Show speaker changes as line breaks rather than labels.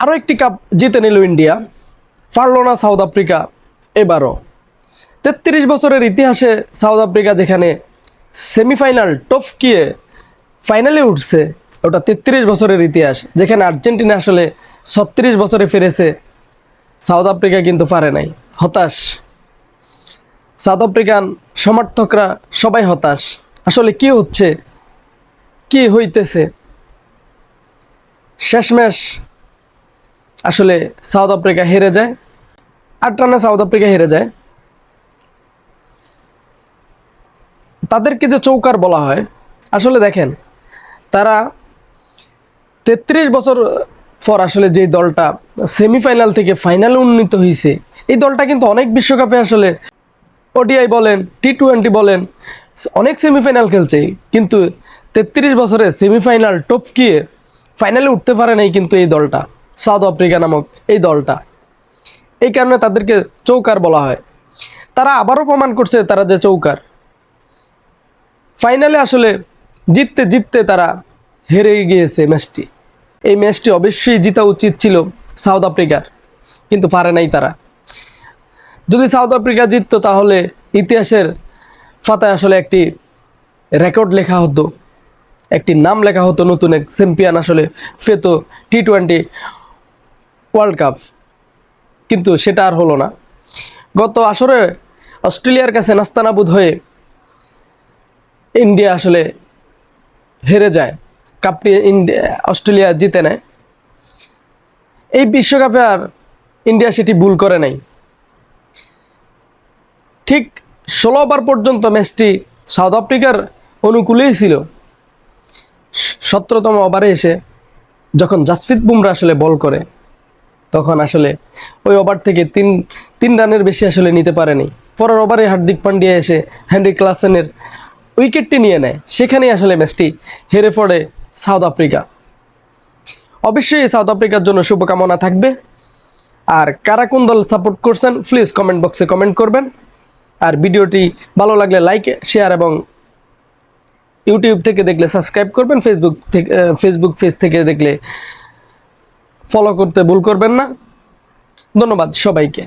আরও একটি কাপ জিতে নিল ইন্ডিয়া, পারল না সাউথ আফ্রিকা এবারও। তেত্রিশ বছরের ইতিহাসে সাউথ আফ্রিকা যেখানে সেমিফাইনাল টপকিয়ে ফাইনালে উঠছে, ওটা তেত্রিশ বছরের ইতিহাস, যেখানে আর্জেন্টিনা আসলে ছত্রিশ বছরে ফিরেছে, সাউথ আফ্রিকা কিন্তু পারে নাই, হতাশ। সাউথ আফ্রিকান সমর্থকরা সবাই হতাশ, আসলে কি হচ্ছে, কি হইতেছে? শেষমেশ আসলে সাউথ আফ্রিকা হেরে যায় আট রানে সাউথ আফ্রিকা হেরে যায়। তাদেরকে যে চৌকার বলা হয়, আসলে দেখেন, তারা তেত্রিশ বছর পর আসলে যে দলটা সেমিফাইনাল থেকে ফাইনালে উন্নীত হয়েছে এই দলটা কিন্তু অনেক বিশ্বকাপে আসলে ওডিআই বলেন টি টোয়েন্টি বলেন, অনেক সেমিফাইনাল খেলছে। কিন্তু তেত্রিশ বছরে সেমিফাইনাল টপকিয়ে ফাইনালে উঠতে পারে নাই কিন্তু এই দলটা। সাউথ আফ্রিকা নামক এই দলটা। এই কারণে তাদেরকে চৌকার বলা হয়। তারা আবারও প্রমাণ করছে তারা যে চৌকার। ফাইনালে আসলে জিততে জিততে তারা হেরে গিয়েছে ম্যাচটি। এই ম্যাচটি অবশ্যই জিতা উচিত ছিল সাউথ আফ্রিকার, কিন্তু পারে নাই তারা। যদি সাউথ আফ্রিকা জিততো তাহলে ইতিহাসের ফাতায় আসলে একটি রেকর্ড লেখা হতো, একটি নাম লেখা হতো, নতুন এক চ্যাম্পিয়ন আসলে পেতো টি টোয়েন্টি ওয়ার্ল্ড কাপ কিন্তু সেটা আর হলো না। গত আসরে অস্ট্রেলিয়ার কাছে নাস্তানাবুদ হয়ে ইন্ডিয়া আসলে হেরে যায়। কাপটি অস্ট্রেলিয়া জিতে নেয়। এই বিশ্বকাপে আর ইন্ডিয়া সেটি ভুল করে নাই। ঠিক ষোলো ওভার পর্যন্ত ম্যাচটি সাউথ আফ্রিকার অনুকূলেই ছিল। সতেরোতম ওভারে এসে যখন জাসপ্রীত বুমরা আসলে বল করে তখন আসলে ওই ওভার থেকে তিন তিন রানের বেশি আসলে নিতে পারেনি। পরের ওভারে হার্দিক পান্ডিয়া এসে হেনরি ক্লাসেনের উইকেটটি নিয়ে নেয়। সেখানেই আসলে ম্যাচটি হেরে পড়ে সাউথ আফ্রিকা। অবশ্যই সাউথ আফ্রিকার জন্য শুভকামনা থাকবে। আর কারা কোন দল সাপোর্ট করছেন প্লিজ কমেন্ট বক্সে কমেন্ট করবেন। আর ভিডিওটি ভালো লাগলে লাইক শেয়ার এবং ইউটিউব থেকে দেখলে সাবস্ক্রাইব করবেন। ফেসবুক থেকে ফেসবুক পেজ থেকে দেখলে ফলো করতে ভুল করবেন না। ধন্যবাদ সবাইকে।